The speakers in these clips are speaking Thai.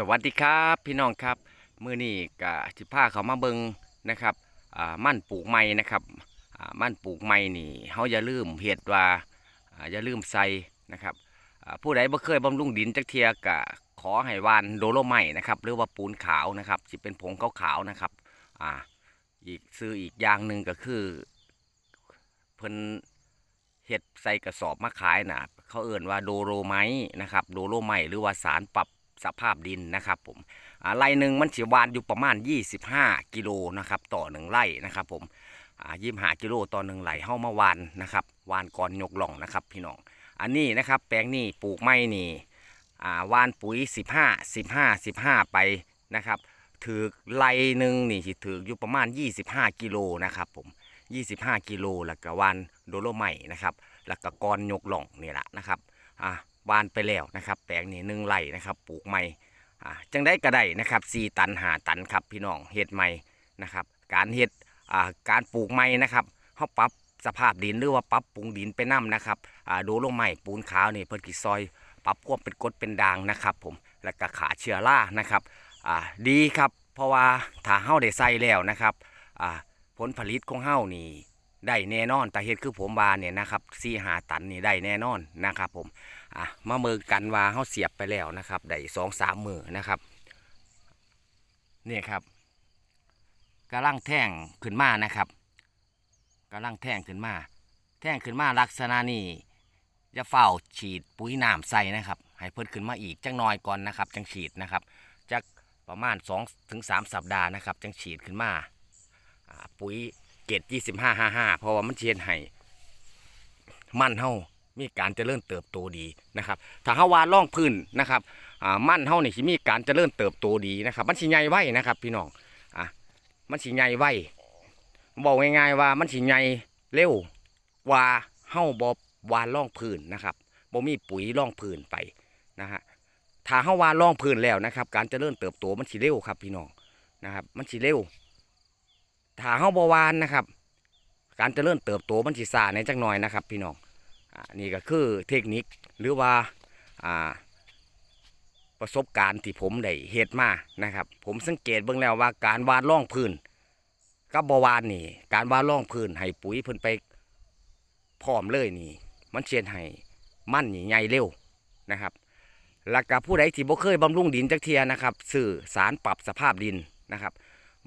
สวัสดีครับพี่น้องครับมือนี้กะสิพาเขามาเบิงนะครับอ่ามั่นปลูกไม้นะครับอ่ามั่นปลูกไม้นี่เฮาอย่าลืมเฮ็ดว่าอ่าอย่าลืมใส่นะครับอ่าผู้ใดบ่เคยบำรุงดินจักเทียกะขอให้วานโดโลไม้นะครับหรือว่าปูนขาวนะครับสิเป็นผงขาวๆนะครับอ่าอีกซื้ออีกอย่างหนึ่งก็คือเพิ่นเฮ็ดใส่กระสอบมาขายนะเขาเอื่นว่าโดโลไม้นะครับโดโลไม้หรือว่าสารปรับ สภาพดินนะครับผมอ่าไร่หนึ่งมันสิวานอยู่ประมาณ 25 กิโลนะครับต่อหนึ่งไร่นะครับผมอ่ายี่ห้ากิโลต่อหนึ่งไร่เฮามาวานนะครับวานก่อนยกหล่องนะครับพี่น้องอันนี้นะครับแปลงนี้ปลูกไม้นี่วานปุ๋ย 15 15 15 ไปนะครับถือไร่หนึ่งนี่ถืออยู่ประมาณ 25 กิโลนะครับผม 25 กิโลแล้วก็วานโดโลไม้นะครับแล้วก็ก้อนยกหล่องนี่แหละนะครับอ่า วานไปแล้วนะครับ แปลงนี้หนึ่งไร่นะครับ ปลูกใหม่จังได้ก็ได้นะครับสี่ตันหาตันครับพี่น้องเฮ็ดใหม่นะครับ การเฮ็ดการปลูกใหม่นะครับเขาปรับสภาพดินหรือว่าปรับปรุงดินไปนํนะครับดูลงใหม่ปูนขาวนี่เพิ่นกิซอยปรับควบเป็นกดเป็นด่างนะครับ ผมแล้วก็ขาเชื้อรานะครับดีครับ เพราะว่าถ้าเฮาได้ใส่แล้วนะครับผลผลิตของเฮานี่ ได้แน่นอนแต่เฮ็ดคือผมบาเนี่ยนะครับสี่หาตันนี่ได้แน่นอนนะครับผมอะมาเมือกันว่าเขาเสียบไปแล้วนะครับได้สองสามมือนะครับนี่ครับกำลังแท่งขึ้นมานะครับกำลังแท่งขึ้นมา แท่งขึ้นมาลักษณะนี้จะเฝ้าฉีดปุ๋ยน้ำใส่นะครับให้เพิ่นขึ้นมาอีกจังน้อยก่อนนะครับ จังฉีดนะครับจากประมาณ2ถึง3สัปดาห์นะครับ จังฉีดขึ้นมาอ่าปุ๋ย เกตยี่สิบห้าห้าห้าเพราะว่ามันเชียนให้มั่นเฮามีการเจริญเติบโตดีนะครับ ถ้าเฮาวาล่องพื้นนะครับอ่ามั่นเฮานี่สิมีการเจริญเติบโตดีนะครับ มันสิใหญ่ไว้นะครับ พี่น้องอะมันสิใหญ่ไว้บอกง่ายๆว่ามันสิใหญ่เร็วกว่าเฮาบ่วานล่องพื้นนะครับบ่มีปุ๋ยล่องพื้นไปนะฮะถ้าเฮาวานล่องพื้นแล้วนะครับ การเจริญเติบโตมันสิเร็วครับ พี่น้องนะครับ มันสิเร็ว ถ้าเฮาบ่วานนะครับ การเจริญเติบโตมันสิช้าในจักหน่อยนะครับ พี่น้องอ่านี่ก็คือเทคนิคหรือว่าอ่าประสบการณ์ที่ผมได้เฮ็ดมานะครับ ผมสังเกตเบิ่งแล้วว่าการวาดร่องพื้นกับบวานนี่ การวาดร่องพื้นให้ปุ๋ยเพิ่นไปพร้อมเลยนี่ มันเชียนให้มันนี่ใหญ่เร็วนะครับแล้วก็ผู้ใดที่บ่เคยบำรุงดินจักเทียนะครับสื่อสารปรับสภาพดินนะครับ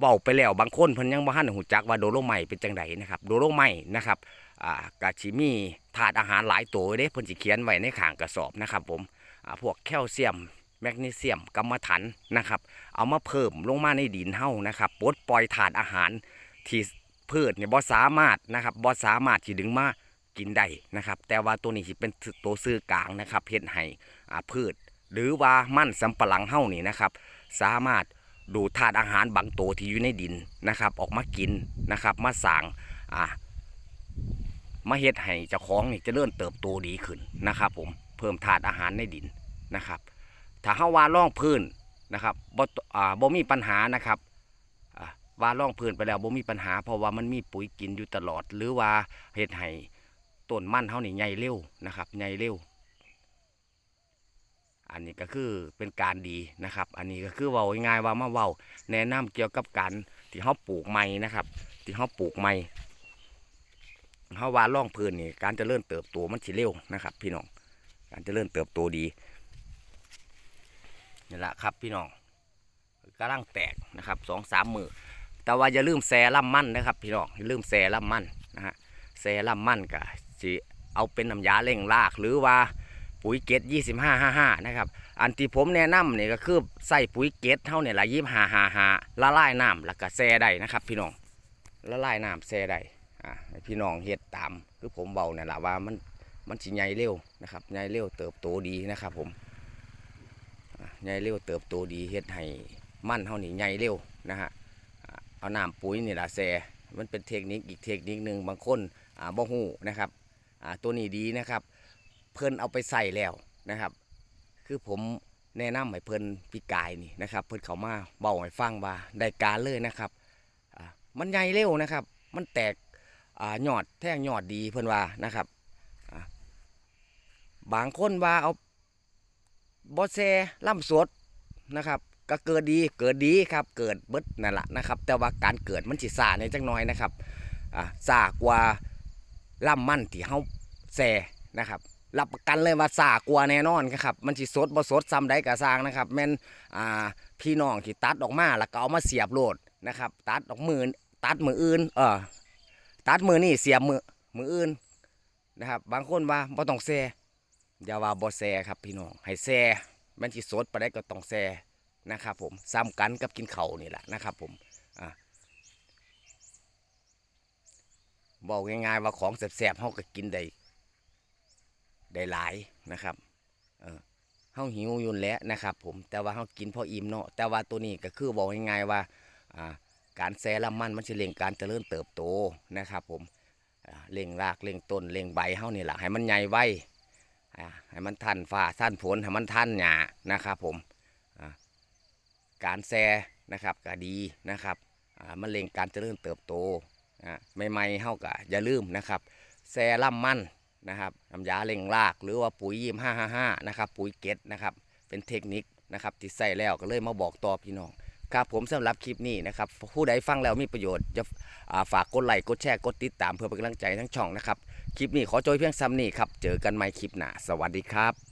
เว้าไปแล้วบางคนเพิ่นยังบ่ทันหูจักว่าโดโลไมต์เป็นจังไดนะครับโดโลไมต์นะครับอ่ากาชิมีถาดอาหารหลายตัวเด้เพิ่นสิเขียนไว้ในข้างกระสอบนะครับผมอ่าพวกแคลเซียมแมกนีเซียมกัมมันถันนะครับ เอามาเพิ่มลงมาในดินเฮานะครับปลดปล่อยถาดอาหารที่พืชเนี่ยบ่สามารถนะครับบ่สามารถที่ดึงมากินได้นะครับ แต่ว่าตัวนี้สิเป็นตัวซื้อกลางนะครับเฮ็ดให้อ่าพืช หรือว่ามันสำปะหลังเฮานี่นะครับ สามารถ ดูธาตุอาหารบางตัวที่อยู่ในดินนะครับ ออกมากินนะครับ มาสางอ่ามาเฮ็ดให้เจ้าของนี่จะเริ่มเติบโตดีขึ้นนะครับ ผมเพิ่มถาดอาหารในดินนะครับ ถ้าเฮาว่าล่องพื้นนะครับบ่อ่าบ่มีปัญหานะครับอ่าว่าล่องพื้นไปแล้วบ่มีปัญหา เพราะว่ามันมีปุ๋ยกินอยู่ตลอด หรือว่าเฮ็ดให้ต้นมันเฮานี่ใหญ่เร็วนะครับใหญ่เร็ว อันนี้ก็คือเป็นการดีนะครับ อันนี้ก็คือเว้าง่ายว่ามาเว้าแนะนำเกี่ยวกับการที่เฮาปลูกไม้นะครับ ที่เฮาปลูกไม้เฮาว่าล่องพื้นนี่การเจริญเติบโตมันสิเร็วนะครับ พี่น้องการเจริญเติบโตดีนี่แหละครับพี่น้องกำลังแตกนะครับสองสามมือแต่ว่าอย่าลืมแซ่ล่ำมั่นนะครับ พี่น้องอย่าลืมแซ่ล่ำมั่นนะฮะแซ่ล่ำมั่นก็สิเอาเป็นน้ำยาเร่งรากหรือว่า ปุ๋ยเกตยี่สิบห้าห้าห้านะครับ อันที่ผมแนะนำเนี่ยก็คือใส่ปุ๋ยเกตเท่าเนี่ยละยี่ห้าห้าห้าละลายน้ำแล้วก็แซ่ได้นะครับ พี่น้องละลายน้ำแซ่ได้อ่าพี่น้องเฮ็ดตามคือผมเบาเนี่ยแหละว่ามันมันสิใหญ่เร็วนะครับใหญ่เร็วเติบโตดีนะครับผมใหญ่เร็วเติบโตดีเฮ็ดให้มันเฮานี่ใหญ่เร็วนะฮะเอาน้ำปุ๋ยนี่ละแซ่มันเป็นเทคนิคอีกเทคนิคหนึ่งบางคนอ่าบ่ฮู้นะครับอ่าตัวนี้ดีนะครับ เพิ่นเอาไปใส่แล้วนะครับ คือผมแนะนำให้เพิ่นพี่กายนี่นะครับ เพิ่นเขามาเบาให้ฟังว่าได้การเลยนะครับมันใหญ่เร็วนะครับ มันแตกอยอดแท่งยอดดีเพื่นว่านะครับบางคนว่าเอาบอแซล่ำสดนะครับ ก็เกิดดีเกิดดีครับ เกิดเบิดนั่นแหละนะครับ แต่ว่าการเกิดมันสิซ่าในจักหน้อยนะครับอ่าซ่ากว่าล่ำมันที่เฮาแซ่นะครับ รับประกันเลยว่าซ่ากว่าแน่นอนครับ มันสิสดบ่สดซ้ำใดก็สร้างนะครับแม่นอ่าพี่น้องที่ตัดออกมาแล้วก็เอามาเสียบโหลดนะครับ ตัดออกมือตัดมืออื่น เออตัดมือนี่เสียบมือมืออื่นนะครับ บางคนว่าบ่ต้องแซ่อย่าว่าบ่แซ่ครับพี่น้องให้แซ่มันสิสดปานใดก็ต้องแซ่นะครับ ผมซ้ำกันกับกินเขานี่แหละนะครับ ผมอะบอกง่ายๆว่าของแสบๆเฮาก็กินได้ ได้หลายนะครับ เออเฮาหิวอยู่แล้วนะครับ ผมแต่ว่าเฮากินพออิ่มเนาะแต่ว่าตัวนี้ก็คือบอกง่ายๆว่าอ่าการแซ่ละมันมันจะเร่งการเจริญเติบโตนะครับ ผมเร่งรากเร่งต้นเร่งใบเฮานี่แหละให้มันใหญ่ไวให้มันทันฟ้าทันฝนให้มันทันหญ้านะครับ ผมการแซ่นะครับก็ดีนะครับมันเร่งการเจริญเติบโตอ่าใหม่ๆเฮาก็อย่าลืมนะครับ แซ่ล่ำมัน นะครับน้ำยาเล่งรากหรือว่าปุ๋ยยิมห้าห้าห้านะครับปุ๋ยเก็ดนะครับเป็นเทคนิคนะครับที่ใส่แล้วก็เลยมาบอกต่อพี่น้องครับผมสำหรับคลิปนี้นะครับผู้ใดฟังแล้วมีประโยชน์จะาฝากกดไลค์กดแชร์กดติดตามเพื่อเป็นกำลังใจทั้งช่องนะครับคลิปนี้ขอจอยเพียงซ้ำนี้ครับเจอกันใหม่คลิปหน้าสวัสดีครับ